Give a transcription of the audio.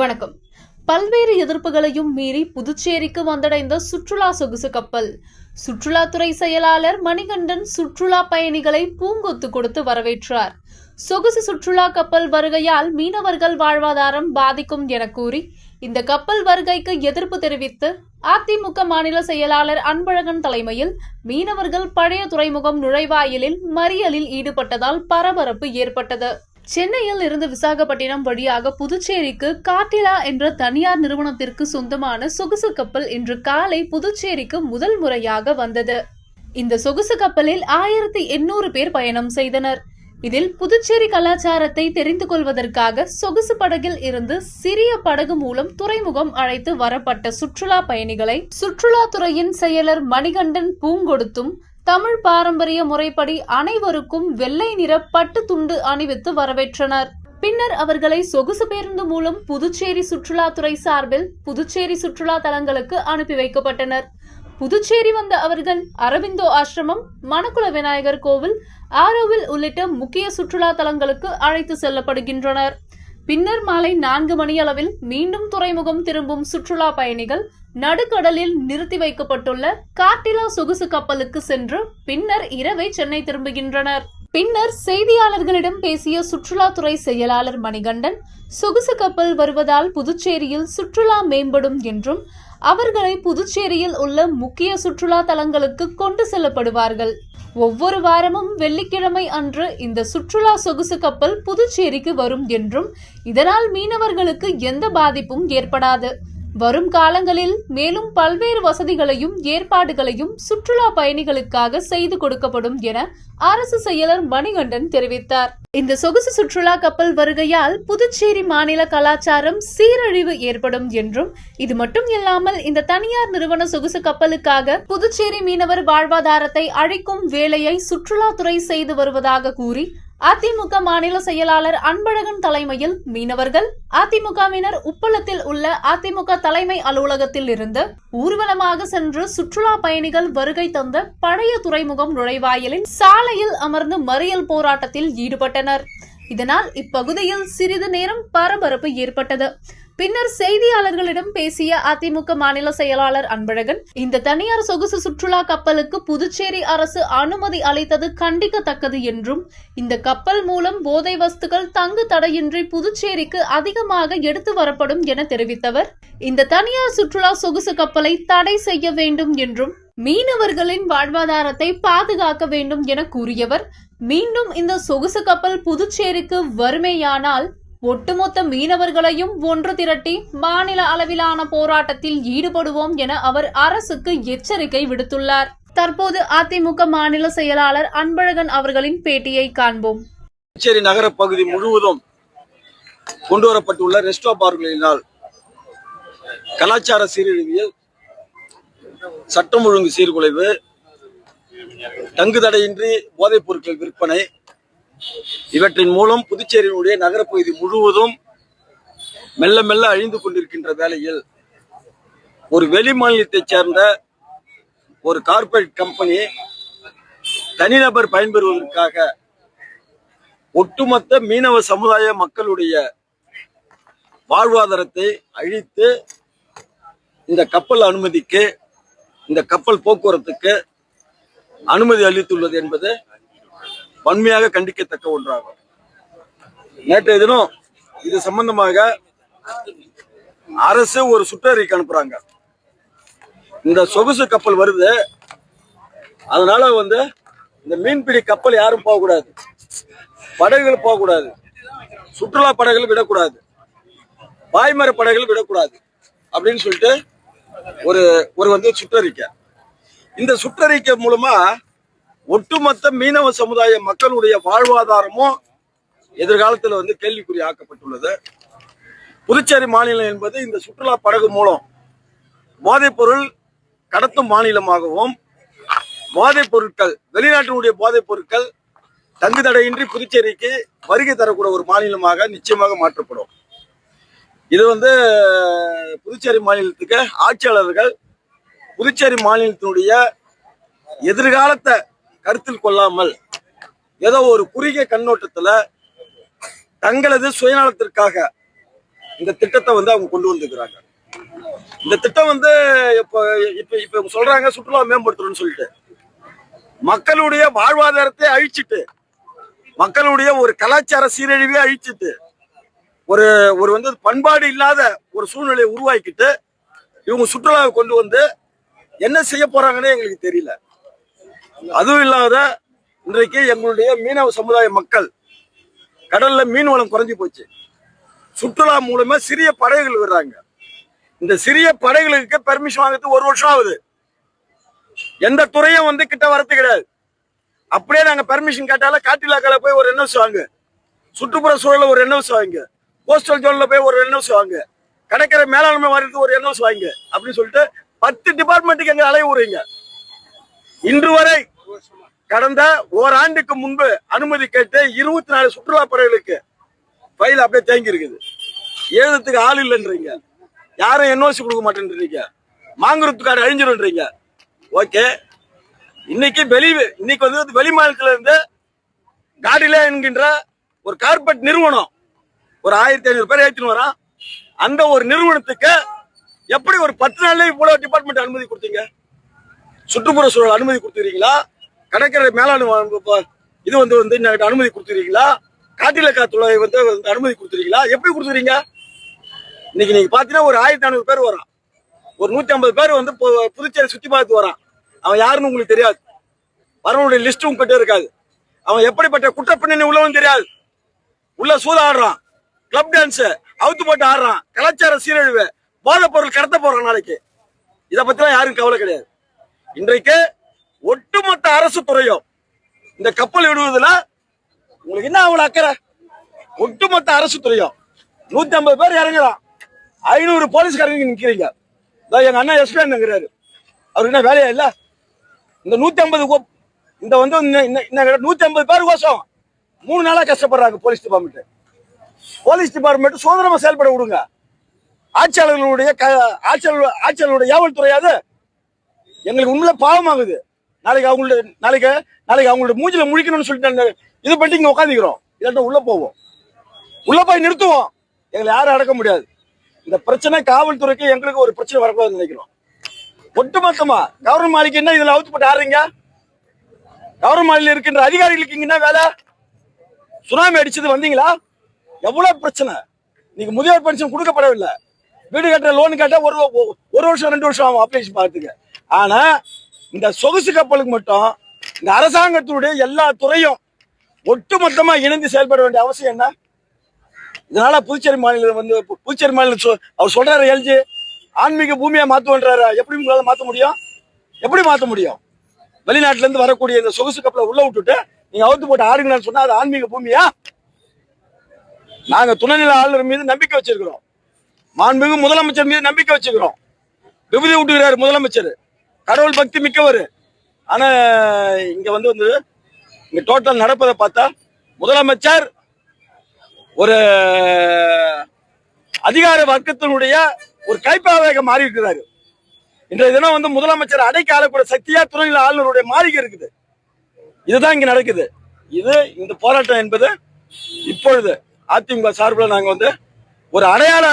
வணக்கம். பல்வேறு எதிர்ப்புகளையும் மீறி புதுச்சேரிக்கு வந்தடைந்த சுற்றுலா சொகுசு கப்பல். சுற்றுலாத்துறை செயலாளர் மணிகண்டன் சுற்றுலா பயணிகளை பூங்கொத்து கொடுத்து வரவேற்றார். சொகுசு சுற்றுலா கப்பல் வருகையால் மீனவர்கள் வாழ்வாதாரம் பாதிக்கும் என கூறி இந்த கப்பல் வருகைக்கு எதிர்ப்பு தெரிவித்து அதிமுக மாநில செயலாளர் அன்பழகன் தலைமையில் மீனவர்கள் பழைய துறைமுகம் நுழைவாயிலில் மறியலில் ஈடுபட்டதால் பரபரப்பு ஏற்பட்டது. சென்னையில் இருந்து விசாகப்பட்டினம் வழியாக புதுச்சேரிக்கு காட்டிலா என்ற தனியார் நிறுவனத்திற்கு சொந்தமான சொகுசு கப்பல் இன்று காலை புதுச்சேரிக்கு முதல் முறையாக வந்தது. இந்த சொகுசு கப்பலில் ஆயிரத்தி எண்ணூறு பேர் பயணம் செய்தனர். இதில் புதுச்சேரி கலாச்சாரத்தை தெரிந்து கொள்வதற்காக சொகுசு படகில் இருந்து சிறிய படகு மூலம் துறைமுகம் அழைத்து வரப்பட்ட சுற்றுலா பயணிகளை சுற்றுலாத்துறையின் செயலர் மணிகண்டன் பூங்கொடுத்தும் தமிழ் பாரம்பரிய முறைப்படி அனைவருக்கும் வெள்ளை நிற பட்டு துண்டு அணிவித்து வரவேற்றனர். பின்னர் அவர்களை சொகுசு பேருந்து மூலம் புதுச்சேரி சுற்றுலாத்துறை சார்பில் புதுச்சேரி சுற்றுலா தலங்களுக்கு அனுப்பி வைக்கப்பட்டனர். புதுச்சேரி வந்த அவர்கள் அரவிந்தோ ஆசிரமம் மணக்குள விநாயகர் கோவில் ஆரோவில் உள்ளிட்ட முக்கிய சுற்றுலா தலங்களுக்கு அழைத்து செல்லப்படுகின்றனர். பின்னர் மாலை நான்கு மணியளவில் மீண்டும் துறைமுகம் திரும்பும் சுற்றுலா பயணிகள் நடுக்கடலில் நிறுத்தி வைக்கப்பட்டுள்ள காட்டிலா சொகுசு கப்பலுக்கு சென்று பின்னர் இரவை சென்னை திரும்புகின்றனர். பின்னர் செய்தியாளர்களிடம் பேசிய சுற்றுலாத்துறை செயலாளர் மணிகண்டன் சொகுசு கப்பல் வருவதால் புதுச்சேரியில் சுற்றுலா மேம்படும் என்றும் அவர்களை புதுச்சேரியில் உள்ள முக்கிய சுற்றுலா தலங்களுக்கு கொண்டு செல்லப்படுவார்கள். ஒவ்வொரு வாரமும் வெள்ளிக்கிழமை அன்று இந்த சுற்றுலா சொகுசு கப்பல் புதுச்சேரிக்கு வரும் என்றும் இதனால் மீனவர்களுக்கு எந்த பாதிப்பும் ஏற்படாது. வரும் காலங்களில் மேலும் பல்வேறு வசதிகளையும் ஏற்பாடுகளையும் சுற்றுலா பயணிகளுக்காக செய்து கொடுக்கப்படும் என அரசு செயலர் மணிகண்டன் தெரிவித்தார். இந்த சொகுசு சுற்றுலா கப்பல் வருகையால் புதுச்சேரி மாநில கலாச்சாரம் சீரழிவு ஏற்படும் என்றும் இது மட்டும் இல்லாமல் இந்த தனியார் நிறுவன சொகுசு கப்பலுக்காக புதுச்சேரி மீனவர் வாழ்வாதாரத்தை அழிக்கும் வேலையை சுற்றுலாத்துறை செய்து வருவதாக கூறி அதிமுக மாநில செயலாளர் அன்பழகன் தலைமையில் மீனவர்கள் அதிமுகவினர் உப்பளத்தில் உள்ள அதிமுக தலைமை அலுவலகத்தில் இருந்து ஊர்வலமாக சென்று சுற்றுலா பயணிகள் வருகை தந்த பழைய துறைமுகம் நுழைவாயிலின் சாலையில் அமர்ந்து மறியல் போராட்டத்தில் ஈடுபட்டனர். இதனால் இப்பகுதியில் சிறிது நேரம் பரபரப்பு ஏற்பட்டது. பின்னர் செய்தியாளர்களிடம் பேசிய அதிமுக மாநில செயலாளர் அன்பழகன் இந்த தனியார் சொகுசு சுற்றுலா கப்பலுக்கு புதுச்சேரி அரசு அனுமதி அளித்தது கண்டிக்கத்தக்கது என்றும் இந்த கப்பல் மூலம் போதை வஸ்துக்கள் தங்கு தடையின்றி புதுச்சேரிக்கு அதிகமாக எடுத்து வரப்படும் என தெரிவித்தவர். இந்த தனியார் சுற்றுலா சொகுசு கப்பலை தடை செய்ய வேண்டும் என்றும் மீனவர்களின் வாழ்வாதாரத்தை பாதுகாக்க வேண்டும் என கூறியவர். மீண்டும் இந்த சொகுசு கப்பல் புதுச்சேரிக்கு வறுமையானால் ஒட்டுமொத்த மீனவர்களையும் ஒன்று திரட்டி மாநில அளவிலான போராட்டத்தில் ஈடுபடுவோம் என அவர் அரசுக்கு எச்சரிக்கை விடுத்துள்ளார். தற்போது அதிமுக மாநில செயலாளர் அன்பழகன் அவர்களின் பேட்டியை காண்போம். புதுச்சேரி நகர பகுதி முழுவதும் கொண்டு வரப்பட்டுள்ள ரெஸ்டோ பார்களினால் கலாச்சார சீரழிவியல் சட்டம் ஒழுங்கு சீர்குலைவு தங்குதடையின்றி போதைப் பொருட்கள் விற்பனை இவற்றின் மூலம் புதுச்சேரியினுடைய நகரப்பகுதி முழுவதும் மெல்ல மெல்ல அழிந்து கொண்டிருக்கின்ற வேளையில் ஒரு வெளி மாநிலத்தைச் சேர்ந்த ஒரு கார்ப்பரேட் கம்பெனி தனிநபர் பயன்பெறுவதற்காக ஒட்டுமொத்த மீனவ சமுதாய மக்களுடைய வாழ்வாதாரத்தை அழித்து இந்த கப்பல் அனுமதிக்கு இந்த கப்பல் போக்குவரத்துக்கு அனுமதி அளித்துள்ளது என்பது வன்மையாக கண்டிக்கத்தக்க ஒன்றாகும். நேற்றைய தினம் இது சம்பந்தமாக அரசு ஒரு சுற்றறிக்கை அனுப்புறாங்க. இந்த சொகுசு கப்பல் வருது. அதனால வந்து இந்த மீன்பிடி கப்பல் யாரும் போகக்கூடாது. படகுகள் போகக்கூடாது. சுற்றுலா படகுகள் விடக்கூடாது. பாய்மர படகுகள் விடக்கூடாது. அப்படின்னு சொல்லிட்டு ஒரு ஒரு வந்து சுற்றறிக்கை. இந்த சுற்றறிக்கை மூலமா ஒட்டுமொத்த மீனவ சமுதாய மக்களுடைய வாழ்வாதாரமும் எதிர்காலத்தில் வந்து கேள்விக்குறி ஆக்கப்பட்டுள்ளது. புதுச்சேரி மாநிலம் என்பது இந்த சுற்றுலா படகு மூலம் போதைப்பொருள் கடத்தும் மாநிலமாகவும் போதைப் பொருட்கள் வெளிநாட்டினுடைய போதைப் பொருட்கள் தங்குதடையின்றி புதுச்சேரிக்கு வருகை தரக்கூடிய ஒரு மாநிலமாக நிச்சயமாக மாற்றப்படும். இது வந்து புதுச்சேரி மாநிலத்துக்கு ஆட்சியாளர்கள் புதுச்சேரி மாநிலத்தினுடைய எதிர்காலத்தை கருத்தில் கொள்ளாமல் ஏதோ ஒரு குறுகிய கண்ணோட்டத்துல தங்களது சுயநலத்திற்காக இந்த திட்டத்தை வந்து அவங்க கொண்டு வந்துக்கிறாங்க இந்த திட்டம் வந்து இப்போ இப்ப இப்ப இவங்க சொல்றாங்க சுற்றுலா மேம்படுத்தணும்னு சொல்லிட்டு. மக்களுடைய வாழ்வாதாரத்தை அழிச்சிட்டு மக்களுடைய ஒரு கலாச்சார சீரழிவே அழிச்சிட்டு ஒரு ஒரு வந்து பண்பாடு இல்லாத ஒரு சூழ்நிலையை உருவாக்கிட்டு இவங்க சுற்றுலாவை கொண்டு வந்து என்ன செய்ய போறாங்கன்னு எங்களுக்கு தெரியல. அதுவும் இல்லாத இன்றைக்கு எங்களுடைய மீனவ சமுதாய மக்கள் கடல்ல மீன் வளம் குறைஞ்சி போச்சு. சுற்றுலா மூலமா சிறிய படகுகள் விடுறாங்க. இந்த சிறிய படகுகளுக்கு பெர்மிஷன் வாங்குறதுக்கு ஒரு வருஷம் ஆகுது. எந்த துறையும் வந்து கிட்ட வரது கிடையாது. அப்படியே நாங்க பெர்மிஷன் கேட்டாலும் காட்டிலாக்கால போய் ஒரு என்எஸ் வாங்க. சுற்றுப்புற சூழல ஒரு என்எஸ் வாங்க. கோஸ்டல் ஜோன்ல போய் ஒரு என்எஸ் வாங்க. கடற்கரை மேலாண்மை வாரியத்துக்கு ஒரு என்எஸ் வாங்க. அப்படின்னு சொல்லிட்டு பத்து டிபார்ட்மெண்ட்டுக்கு எங்க அலைய விடுறீங்க இன்று வரை கடந்த ஓராண்டுக்கு முன்பு அனுமதி கேட்டு இருபத்தி நாலு சுற்றுலா படைகளுக்கு ஃபைல் அப்படியே தேங்கி இருக்குது. எழுதுறதுக்கு ஆள் இல்லைன்றீங்க. யாரும் என்ஓசி கொடுக்க மாட்டேன்றீங்க. மாங்குறத்துக்காடு அழிஞ்சிருன்றீங்க. ஓகே இன்னைக்கு வெளி இன்னைக்கு வந்து வெளி மாநிலத்துல இருந்து காடிலே என்கின்ற ஒரு கார்பரேட் நிறுவனம் ஒரு ஆயிரத்தி ஐநூறு பேர் ஏற்றின்னு வரான். அந்த ஒரு நிறுவனத்துக்கு எப்படி ஒரு பத்து நாள்ல இவ்வளவு டிபார்ட்மெண்ட் அனுமதி கொடுத்தீங்க? சுற்றுப்புற சூழல் அனுமதி கொடுத்துருக்கீங்களா? கடற்கரை மேலாண் இது வந்து வந்து அனுமதி கொடுத்துருக்கீங்களா? காட்டில காத்துறை வந்து அனுமதி கொடுத்துருக்கீங்களா? எப்படி கொடுத்துறீங்க இன்னைக்கு நீங்க பாத்தீங்கன்னா ஒரு ஆயிரத்தி ஐநூறு பேர் வரான். ஒரு நூத்தி ஐம்பது பேர் வந்து புதுச்சேரி சுத்தி பார்த்து வரான். அவன் யாருன்னு உங்களுக்கு தெரியாது. வரவனுடைய லிஸ்ட் உங்ககிட்ட இருக்காது. அவன் எப்படிப்பட்ட குற்ற பின்னணி உள்ளவன் தெரியாது. உள்ள சூத ஆடுறான். கிளப் டான்ஸ் அவுத்து போட்டு ஆடுறான். கலாச்சார சீரழிவு போதைப் பொருள் கடத்த போறான் நாளைக்கு. இதை பத்திலாம் யாரும் கவலை கிடையாது. இன்றைக்கு ஒட்டுமொத்த அரசு துறையும் இந்த கப்பல் விடுவதுல உங்களுக்கு என்ன அவ்வளவு அக்கறை? ஒட்டுமொத்த அரசு துறையும் நூத்தி ஐம்பது பேர் இறங்குறான். ஐநூறு போலீஸ்காரங்க நிக்கிறீங்க. எங்க அண்ணா எஸ்பி அண்ணங்கிறாரு அவருக்கு என்ன வேலையா இல்ல? இந்த நூத்தி ஐம்பது இந்த வந்து நூத்தி ஐம்பது பேர் கோசம் மூணு நாளா கஷ்டப்படுறாங்க போலீஸ் டிபார்ட்மெண்ட் போலீஸ் டிபார்ட்மெண்ட் சுதந்திரமா செயல்பட விடுங்க. ஆட்சியாளர்களுடைய க- ஆட்சியாளர் ஆட்சியாளருடைய ஏவல் துறையாது எங்களுக்கு உண்மையில பாவமாகுது. நாளைக்கு அவங்களுடைய நாளைக்கு நாளைக்கு அவங்களோட மூஞ்சில முழிக்கணும்னு சொல்லிட்டு இது பண்ணிட்டு இங்க உட்காந்துக்கிறோம் இல்லாட்டா உள்ள போவோம். உள்ள போய் நிறுத்துவோம். எங்களை யாரும் அடக்க முடியாது. இந்த பிரச்சனை காவல்துறைக்கு எங்களுக்கு ஒரு பிரச்சனை வரக்கூடாதுன்னு நினைக்கிறோம். ஒட்டுமொத்தமா கவர்னர் மாளிகை என்ன இதுல அவுத்துப்பட்டு ஆடுறீங்க? கவர்னர் மாளிகையில் இருக்கின்ற அதிகாரிகளுக்கு இங்க என்ன வேலை? சுனாமி அடிச்சது வந்தீங்களா? எவ்வளவு பிரச்சனை? நீங்க முதியோர் பென்ஷன் கொடுக்கப்படவில்லை. வீடு கட்டுற லோன் கேட்டா ஒரு ஒரு வருஷம் ரெண்டு வருஷம் ஆகும் அப்ளிகேஷன் பார்த்துக்க. ஆனா இந்த சொகுசு கப்பலுக்கு மட்டும் இந்த அரசாங்கத்தினுடைய எல்லா துறையும் ஒட்டுமொத்தமா இணைந்து செயல்பட வேண்டிய அவசியம் என்ன? இதனால புதுச்சேரி மாநிலம் வந்து புதுச்சேரி மாநிலம் சொ- அவர் சொல்றாரு எல்ஜி ஆன்மீக பூமியா மாத்துவன்றாரு எப்படி உங்களால மாத்த முடியும்? எப்படி மாத்த முடியும்? வெளிநாட்டுல இருந்து வரக்கூடிய இந்த சொகுசு கப்பலை உள்ள விட்டுட்டு நீங்க அவுத்து போட்டு ஆடுங்கன்னு சொன்னா அது ஆன்மீக பூமியா? நாங்க துணைநிலை ஆளுநர் மீது நம்பிக்கை வச்சிருக்கிறோம். மாண்புமிகு முதலமைச்சர் மீது நம்பிக்கை வச்சுக்கிறோம் விபதி விட்டுகிறார் முதலமைச்சர். கடவுள் பக்தி மிக்கவர். ஆனா இங்க வந்து வந்து இங்க டோட்டல் நடப்பதை பார்த்தா முதலமைச்சர் ஒரு அதிகார வர்க்கத்தினுடைய ஒரு கைப்பாவையாக மாறி இருக்கிறாரு. இன்றைய தினம் வந்து முதலமைச்சர் அடைக்க ஆளக்கூடிய சக்தியா துணைநிலை ஆளுநருடைய மாளிகை இருக்குது. இதுதான் இங்க நடக்குது. இது இந்த போராட்டம் என்பது இப்பொழுது அதிமுக சார்பில் நாங்க வந்து ஒரு அடையாள